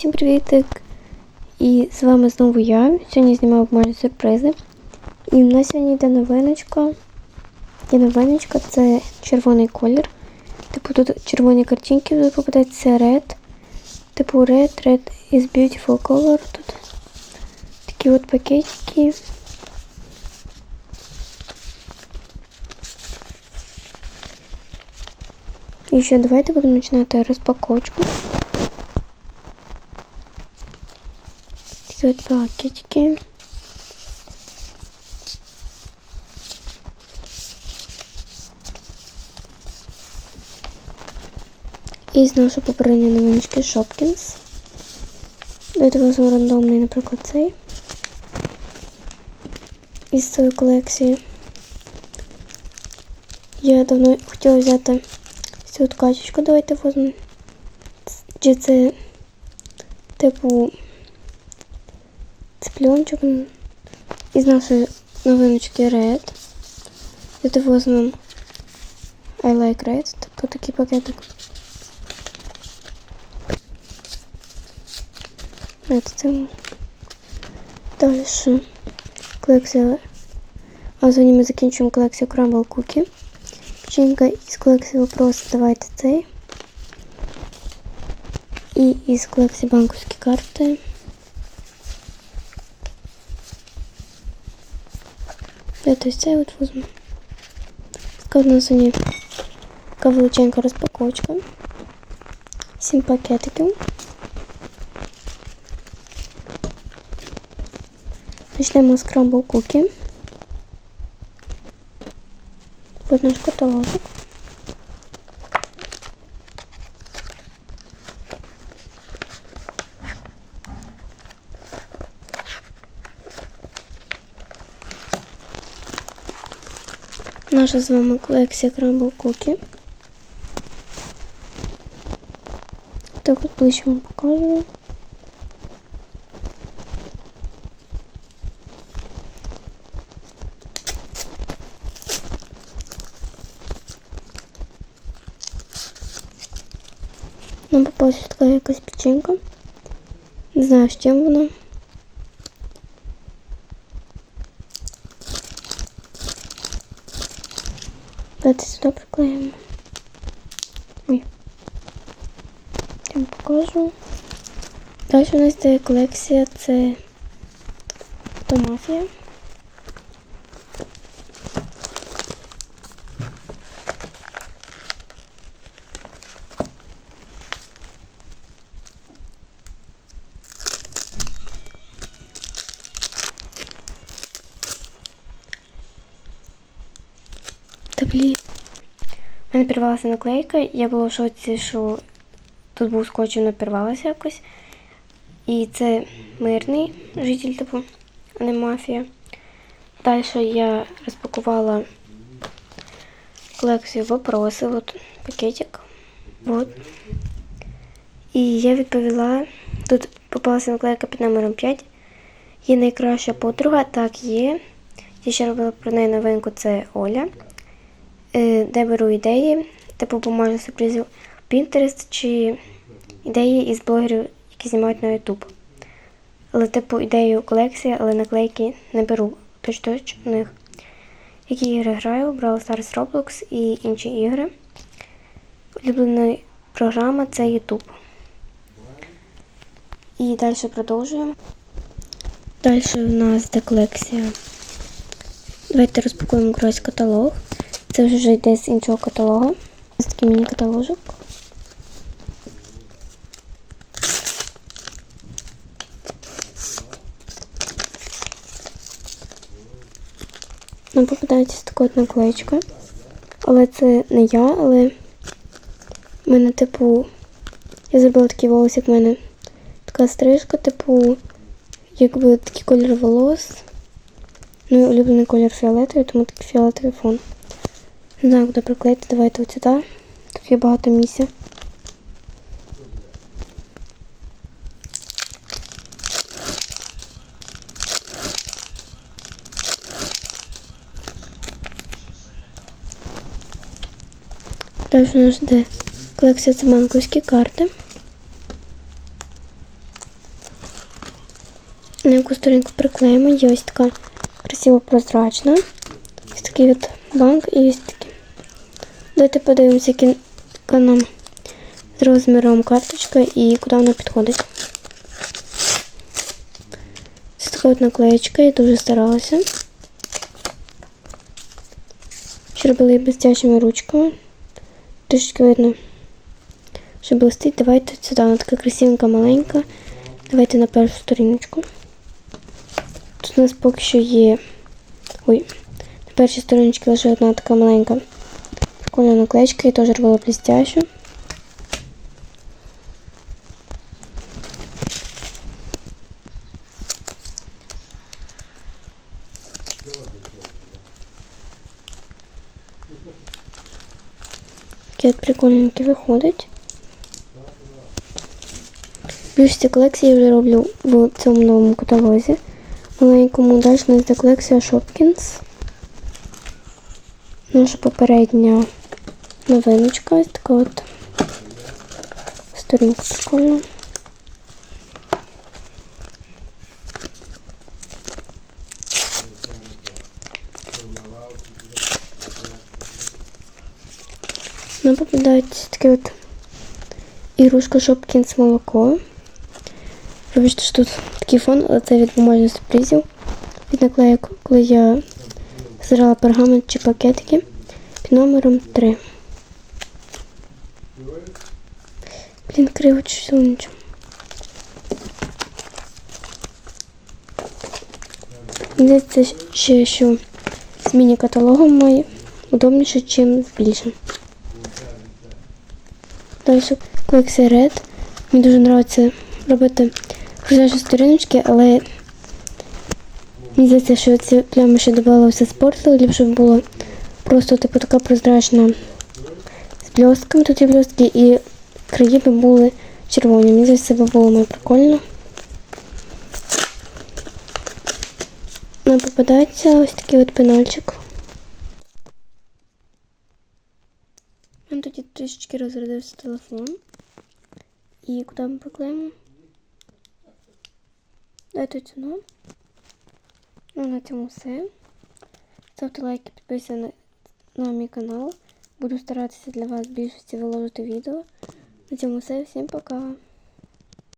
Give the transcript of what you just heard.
Всім привітик! І з вами знову я. Сьогодні знімаю майже сюрпризи. І в нас сьогодні йде новиночка. Є новиночка, це червоний колір. Типу тут червоні картинки будуть попадати, це red. Типу red, red is beautiful color. Тут такі от пакетики. І ще давайте будемо починати розпаковочку. Такі пакетики. І з нашої попередньої новиночки Shopkins. Давайте візьмемо рандомний, наприклад, цей. Із цієї колекції. Я давно хотіла взяти цю от качечку, давайте візьмемо. Чи це типу цыпленочок із нашої новиночки Red. Давайте візьмемо I like Red, типу такий пакетик. Это це дальше колекція. А сьогодні ми закінчуємо колекцію Crumble Cookie. Печенька із колекції вопрос давайте цей. І із колекції банківські карти. Это ось цей от візьму. Така у нас сьогодні така величенька розпаковочка. Сім пакетиків. Почнемо з крамбл куки. Вот наш каталожик. Наша з вами колекція Crumble Cookie. Так от ближче вам покажу. Нам попалась така якась печенька. Не знаю, з чим вона. Давайте сюди приклеїмо. Ой. Я вам покажу. Далі у нас є колекція, це Томафія. Та блін. У мене порвалася наклейка, я була в шоці, що тут був скотч, воно порвалося якось. І це мирний житель, типу, а не мафія. Далі я розпакувала колекцію вопроси, от пакетик. Вот. І я відповіла, тут попалася наклейка під номером 5. Є найкраща подруга, так є. Я ще робила про неї новинку, це Оля. Е, де беру ідеї, типу бумажних сюрпризів Pinterest чи ідеї із блогерів, які знімають на YouTube. Але, типу, ідею колекції, але наклейки не беру точ-точ у них. Які ігри граю, Brawl Stars Roblox і інші ігри. Улюблена програма це YouTube. І далі продовжуємо. Далі в нас йде колекція. Давайте розпакуємо якийсь каталог. Це вже йде з іншого каталогу. Ось такий міні-каталожок. Нам попадається така от наклеечка. Але це не я, але в мене, типу, я зробила такий волос, як в мене така стрижка, типу, якби такий колір волос. Ну і улюблений колір фіолетовий, тому такий фіолетовий фон. Не знаю, куди приклеїти, давайте от сюди. Тут є багато місця. Далі у нас йде колекція це банківські карти. На яку сторінку приклеїмо. Є ось така красиво прозрачна. Ось такий от банк і ось такий. Давайте подивимося, нам з розміром карточка і куди вона підходить. Це така от наклеєчка, я дуже старалася. Ще робила її блестящими ручками. Трішки видно, що блистить. Давайте сюди, вона така красивенька, маленька. Давайте на першу сторіночку. Тут у нас поки що є. Ой, на першій сторіночці лише одна така маленька прикольна наклеечка, я теж робила блестящу. Такі от прикольненькі виходить. Більшості колекції я вже роблю в цьому новому каталозі. Маленькому далі у нас колекція Shopkins. Наша попередня новиночка, ось така от сторінка прикольна. Нам попадається таке от ігрушка Шопкінс молоко. Вибачте, що тут такий фон, але це від бумажних сюрпризів. Від наклеїк, коли я зрала пергамент чи пакетики під номером 3. Блін, криво сонечко. Здається ще, що з міні-каталогом має удобніше, ніж з більшим. Далі колекція Red. Мені дуже подобається робити хрустящі сторіночки, але мені здається, що ці плями ще додавалося спорту, ліпше було просто типу така прозрачна з. Тут є бльостки і краї би були червоні. Мені здається, це було має прикольно. Нам попадається ось такий от пенальчик. У мене тоді трішечки розрядився телефон. І куди ми приклеїмо? Дайте ціну. Ну, на цьому все. Ставте лайки, підписуйтесь на, на мій канал. Буду старатися для вас більшості виложити відео. На цьому все. Всім пока!